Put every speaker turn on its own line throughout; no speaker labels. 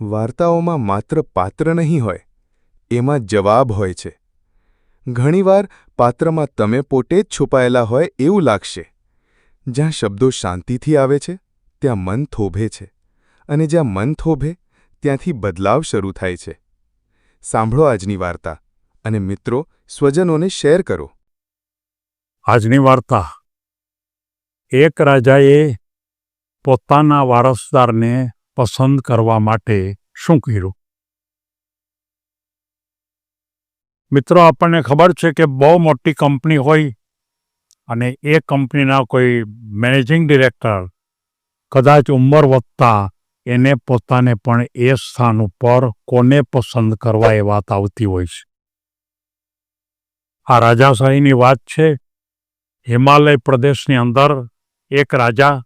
વાર્તાઓમાં માત્ર પાત્ર નહીં હોય, એમાં જવાબ હોય છે. ઘણીવાર પાત્રમાં તમે પોતે જ છુપાયેલા હોય એવું લાગશે. જ્યાં શબ્દો શાંતિથી આવે છે, ત્યાં મન થોભે છે, અને જ્યાં મન થોભે, ત્યાંથી બદલાવ શરૂ થાય છે. સાંભળો આજની વાર્તા, અને મિત્રો, સ્વજનોને શેર કરો.
આજની વાર્તા. એક રાજાએ પોતાના વારસદારને પસંદ કરવા માટે શું કર્યું? મિત્રો, આપણને ખબર છે કે બહુ મોટી કંપની હોય અને એ કંપનીના કોઈ મેનેજિંગ ડિરેક્ટર કદાચ ઉંમર વધતા એને પોતાને પણ એ સ્થાન ઉપર કોને પસંદ કરવા એ વાત આવતી હોય છે. આ રાજાશાહીની વાત છે. હિમાલય પ્રદેશની અંદર એક રાજા,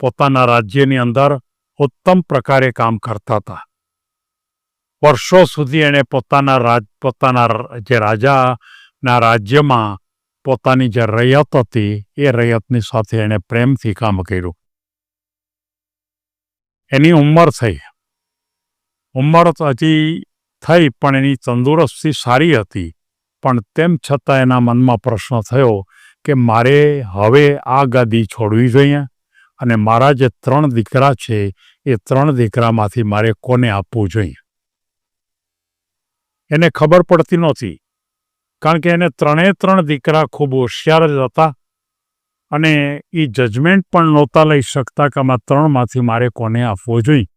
પોતાના રાજ્યની અંદર ઉત્તમ પ્રકારે કામ કરતા હતા. વર્ષો સુધી એણે પોતાના રાજ, પોતાના જે રાજાના રાજ્યમાં પોતાની જે રૈયત હતી, એ રૈયતની સાથે એણે પ્રેમથી કામ કર્યું. એની ઉંમર થઈ. ઉંમર હજી થઈ, પણ એની તંદુરસ્તી સારી હતી. પણ તેમ છતાં એના મનમાં પ્રશ્ન થયો કે મારે હવે આ ગાદી છોડવી જોઈએ? અને મારા જે ત્રણ દીકરા છે, એ ત્રણ દીકરામાંથી મારે કોને આપવું જોઈએ? એને ખબર પડતી નહોતી, કારણ કે એને ત્રણે ત્રણ દીકરા ખૂબ હોશિયાર જ હતા અને એ જજમેન્ટ પણ નહોતા લઈ શકતા કે આમાં ત્રણમાંથી મારે કોને આપવો જોઈએ.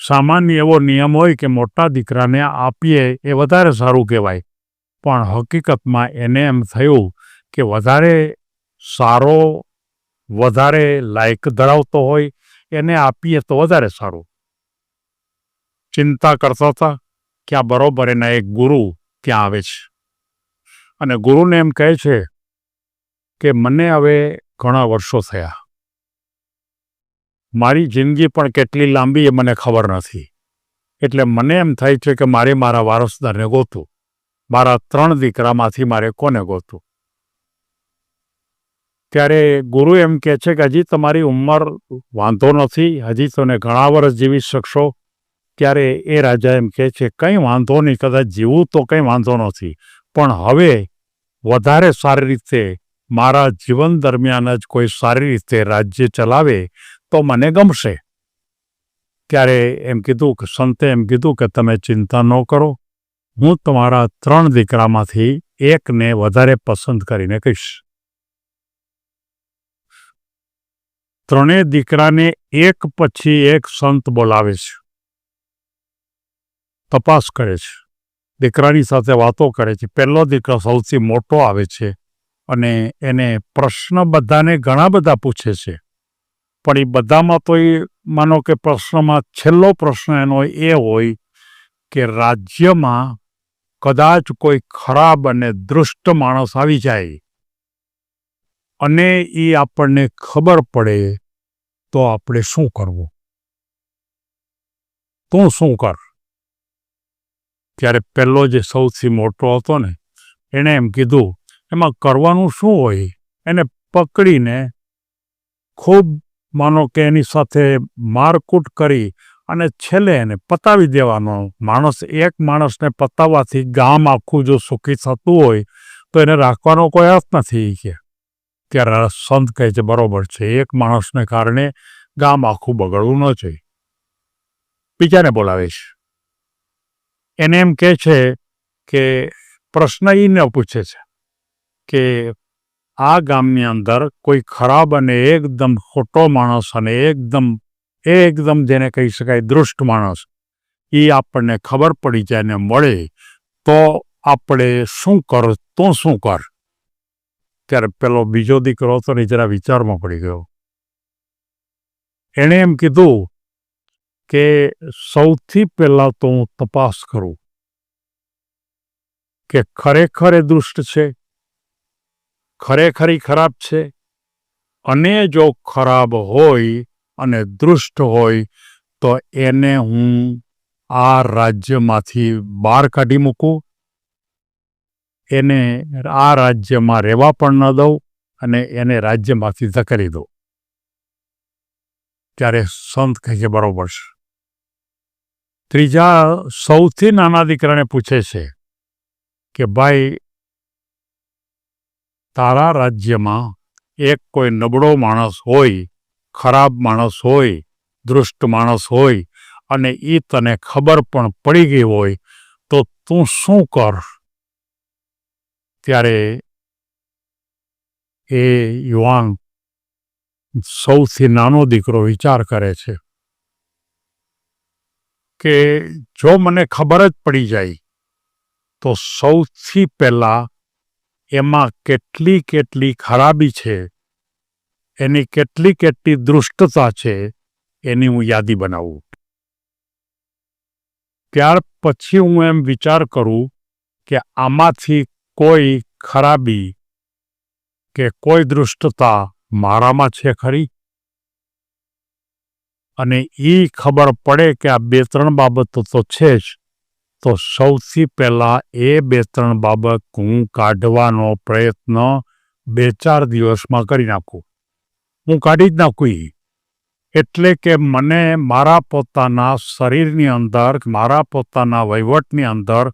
સામાન્ય એવો નિયમ હોય કે મોટા દીકરાને આપીએ એ વધારે સારું કહેવાય, પણ હકીકતમાં એને એમ થયું કે વધારે સારો વધારે લાયક ધરાવતો હોય, એને આપીએ તો વધારે સારું. ચિંતા કરતા હતા કે આ બરોબર એના એક ગુરુ ત્યાં આવે છે. અને ગુરુને એમ કહે છે કે, મને હવે ઘણા વર્ષો થયા. મારી જિંદગી પણ કેટલી લાંબી એ મને ખબર નથી. એટલે મને એમ થાય છે કે મારે મારા વારસદારને ગોતું. મારા ત્રણ દીકરામાંથી મારે કોને ગોતું? ત્યારે ગુરુ એમ કહે છે કે હજી તમારી ઉંમર વાંધો નથી, હજી તમે ઘણા વર્ષ જીવી શકશો. ત્યારે એ રાજા એમ કહે છે, કંઈ વાંધો નહીં, કદાચ જીવવું તો કંઈ વાંધો નથી, પણ હવે વધારે સારી રીતે મારા જીવન દરમિયાન જ કોઈ સારી રીતે રાજ્ય ચલાવે તો મને ગમશે. ત્યારે એમ કીધું કે, સંતે એમ કીધું કે, તમે ચિંતા ન કરો, હું તમારા ત્રણ દીકરામાંથી એકને વધારે પસંદ કરીને કહીશ. ત્રણેય દીકરાને એક પછી એક સંત બોલાવે છે. તપાસ કરે છે. દીકરાની સાથે વાતો કરે છે. પહેલો દીકરો સૌથી મોટો આવે છે અને એને પ્રશ્ન બધાને ઘણા બધા પૂછે છે. પણ એ બધામાં તો એ માનો કે પ્રશ્નમાં છેલ્લો પ્રશ્ન એનો એ હોય કે રાજ્યમાં કદાચ કોઈ ખરાબ અને દુષ્ટ માણસ આવી જાય અને એ આપણને ખબર પડે તો આપણે શું કરવું? તું શું કર? ત્યારે પહેલો જે સૌથી મોટો હતો ને, એણે એમ કીધું, એમાં કરવાનું શું હોય? એને પકડીને ખૂબ, માનો કે એની સાથે મારકૂટ કરી અને છેલ્લે એને પતાવી દેવાનો. માણસ, એક માણસને પતાવવાથી ગામ આખું જો સુખી થતું હોય, તો એને રાખવાનો કોઈ અર્થ નથી કે. ત્યારે સંત કહે છે, બરોબર છે. એક માણસને કારણે ગામ આખું બગડવું ન જોઈએ. બીજાને બોલાવે છે. એને એમ કહે છે કે પ્રશ્ન એને પૂછે છે કે આ ગામની અંદર કોઈ ખરાબ અને એકદમ ખોટો માણસ અને એકદમ એકદમ જેને કહી શકાય દૃષ્ટ માણસ એ આપણને ખબર પડી જાય ને મળે, તો આપણે શું કર, તું શું કર? ત્યારે પેલો બીજો દીકરો હતો ને જરા વિચારમાં પડી ગયો. એણે એમ કીધું કે સૌથી પહેલાં તો હું તપાસ કરું કે ખરેખર એ દુષ્ટ છે, ખરેખરી ખરાબ છે, અને જો ખરાબ હોય અને દૃષ્ટ હોય તો એને હું આ રાજ્યમાંથી બહાર કાઢી મૂકું એને આ રાજ્યમાં રહેવા પણ ન દઉં અને એને રાજ્યમાંથી ધકેલી દઉં. ત્યારે સંત કહે છે, બરોબર છે. ત્રીજા સૌથી નાના દીકરાને પૂછે છે કે, ભાઈ, તારા રાજ્યમાં એક કોઈ નબળો માણસ હોય, ખરાબ માણસ હોય, દુષ્ટ માણસ હોય અને એ તને ખબર પણ પડી ગઈ હોય, તો તું શું કર? ત્યારે એ યુવાન સૌથી નાનો દીકરો વિચાર કરે છે કે જો મને ખબર જ પડી જાય, તો સૌથી પહેલાં એમાં કેટલી કેટલી ખરાબી છે, એની કેટલી કેટલી દૃષ્ટતા છે, એની હું યાદી બનાવું. ત્યાર પછી હું એમ વિચાર કરું કે આમાંથી કોઈ ખરાબી કે કોઈ દૃષ્ટતા મારામાં છે ખરી? અને એ ખબર પડે કે આ બે ત્રણ બાબતો તો છે જ. તો સૌથી પહેલાં એ બે ત્રણ બાબત હું કાઢવાનો પ્રયત્ન બે ચાર દિવસમાં કરી નાખું. હું કાઢી જ નાખું. એટલે કે મને મારા પોતાના શરીરની અંદર, મારા પોતાના વહીવટની અંદર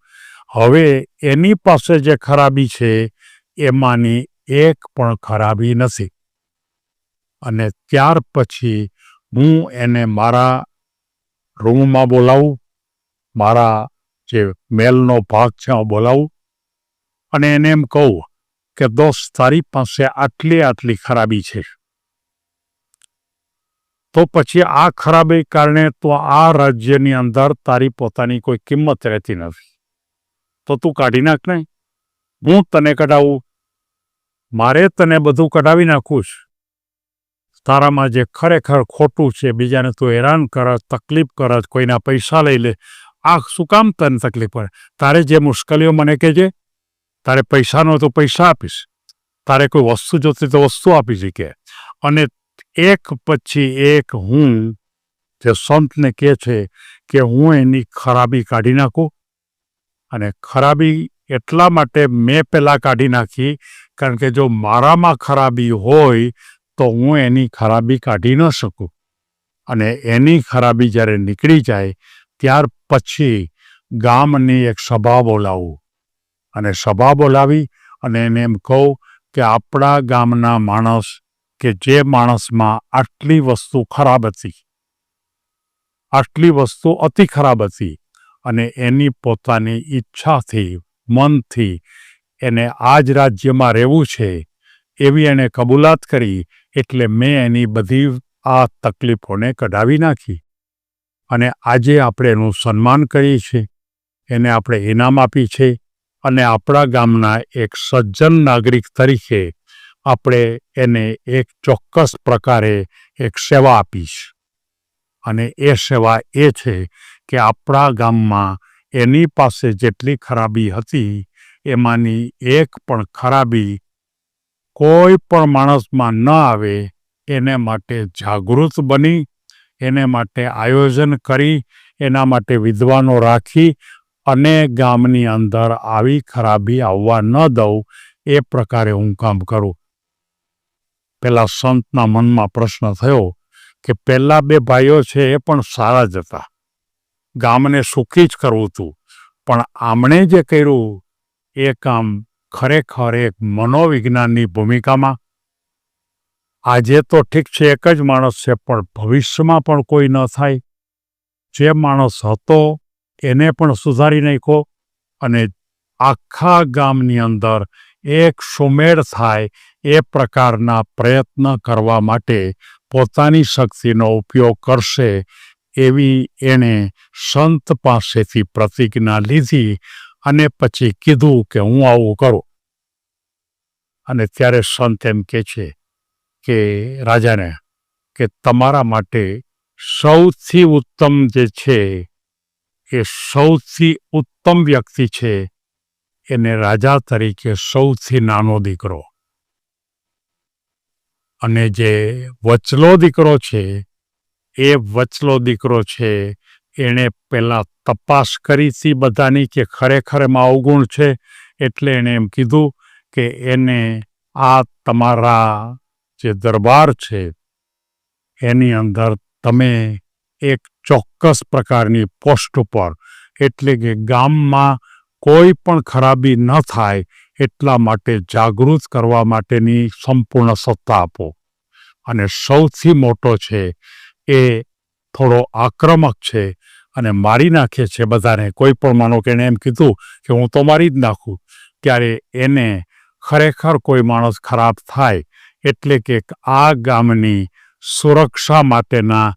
હવે એની પાસે જે ખરાબી છે, એમાંની એક પણ ખરાબી નથી. અને ત્યાર પછી હું એને મારા રૂમમાં બોલાવું, મારા જે મેલનો ભાગ છે હું બોલાવું અને એને એમ કહું કે, દોસ્ત, તારી પાસે આટલી આટલી ખરાબી છે. તો પછી આ ખરાબી કારણે તો આ રાજ્યની અંદર તારી પોતાની કોઈ કિંમત રહેતી નથી. તો તું કાઢી નાખ ને હું તને કઢાવું. મારે તને બધું કઢાવી નાખું તારામાં જે ખરેખર ખોટું છે, બીજાને તું હેરાન કરત તકલીફ કરત કોઈના પૈસા લઈ લે. આ શું કામ તને તકલીફ પડે? તારે જે મુશ્કેલીઓ મને કહેજે, તારે પૈસાનો તો પૈસા આપીશ. તારે કોઈ વસ્તુ જોતી તો વસ્તુ આપી શકે. અને એક પછી એક હું જે સંતને કહે છે કે હું એની ખરાબી કાઢી નાખું. અને ખરાબી એટલા માટે મેં પહેલાં કાઢી નાખી, કારણ કે જો મારામાં ખરાબી હોય, તો હું એની ખરાબી કાઢી ન શકું. અને એની ખરાબી જ્યારે નીકળી જાય, ત્યાર પછી ગામની એક સભા બોલાવું. અને સભા બોલાવી અને એને એમ કહું કે આપણા ગામના માણસ કે જે માણસમાં આટલી વસ્તુ ખરાબ હતી, આટલી વસ્તુ અતિ ખરાબ હતી અને એની પોતાની ઈચ્છાથી, મનથી એને આ જ રાજ્યમાં રહેવું છે, એવી એણે કબૂલાત કરી એટલે મેં એની બધી આ તકલીફોને કઢાવી નાખી. અને આજે આપણે એનું સન્માન કરીએ છીએ. એને આપણે ઇનામ આપી છે અને આપણા ગામના એક સજ્જન નાગરિક તરીકે આપણે એને એક ચોક્કસ પ્રકારે એક સેવા આપીશ. અને એ સેવા એ છે કે આપણા ગામમાં એની પાસે જેટલી ખરાબી હતી, એમાંની એક પણ ખરાબી કોઈ પણ માણસમાં ન આવે, એને માટે જાગૃત બની, એને માટે આયોજન કરી, એના માટે વિદ્વાનો રાખી અને ગામની અંદર આવી ખરાબી આવવા ન દઉં, એ પ્રકારે હું કામ કરું. પેલા સંતના મનમાં પ્રશ્ન થયો કે પહેલાં બે ભાઈઓ છે એ પણ સારા જ હતા. ગામને સુખી જ કરવું હતું. પણ આમણે જે કર્યું, એ કામ ખરેખર એક મનોવિજ્ઞાનની ભૂમિકામાં. આજે તો ઠીક છે, એક જ માણસ છે, પણ ભવિષ્યમાં પણ કોઈ ન થાય. જે માણસ હતો, એને પણ સુધારી નાખ્યો અને આખા ગામની અંદર એક સુમેળ થાય એ પ્રકારના પ્રયત્ન કરવા માટે પોતાની શક્તિનો ઉપયોગ કરશે એવી એણે સંત પાસેથી પ્રતિજ્ઞા લીધી અને પછી કીધું કે હું આવું કરું. અને ત્યારે સંત એમ કે છે કે, રાજાને, કે તમારા માટે સૌથી ઉત્તમ જે છે, એ સૌથી ઉત્તમ વ્યક્તિ છે, એને રાજા તરીકે સૌથી નાનો દીકરો. અને જે વચલો દીકરો છે એ વચલો દીકરો છે, એણે પહેલાં તપાસ કરી હતી બધાની કે ખરેખર એમાં અવગુણ છે, એટલે એણે એમ કીધું કે એને આ તમારા જે દરબાર છે, એની અંદર તમે એક ચોક્કસ પ્રકારની પોસ્ટ ઉપર, એટલે કે ગામમાં કોઈ પણ ખરાબી ન થાય, એટલા માટે જાગૃત કરવા માટેની સંપૂર્ણ સત્તા આપો. અને સૌથી મોટો છે એ થોડો આક્રમક છે અને મારી નાખે છે બધાને. કોઈ પણ માનો કે એણે એમ કીધું કે હું તો મારી જ નાખું, ત્યારે એને ખરેખર કોઈ માણસ ખરાબ થાય એટલે કે આ ગામની સુરક્ષા માટેના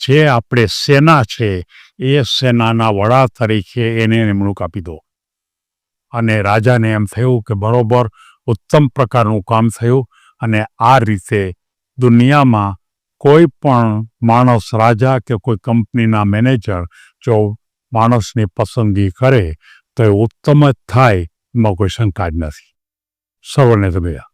જે આપણે સેના છે, એ સેનાના વડા તરીકે એને નિમણૂક આપી દો. અને રાજાને એમ થયું કે બરોબર, ઉત્તમ પ્રકારનું કામ થયું અને આ રીતે દુનિયામાં કોઈ પણ માણસ રાજા કે કોઈ કંપનીના મેનેજર જો માણસની પસંદગી કરે તો એ ઉત્તમ જ થાય એમાં કોઈ શંકા જ નથી. સર્વને તો ભૈયા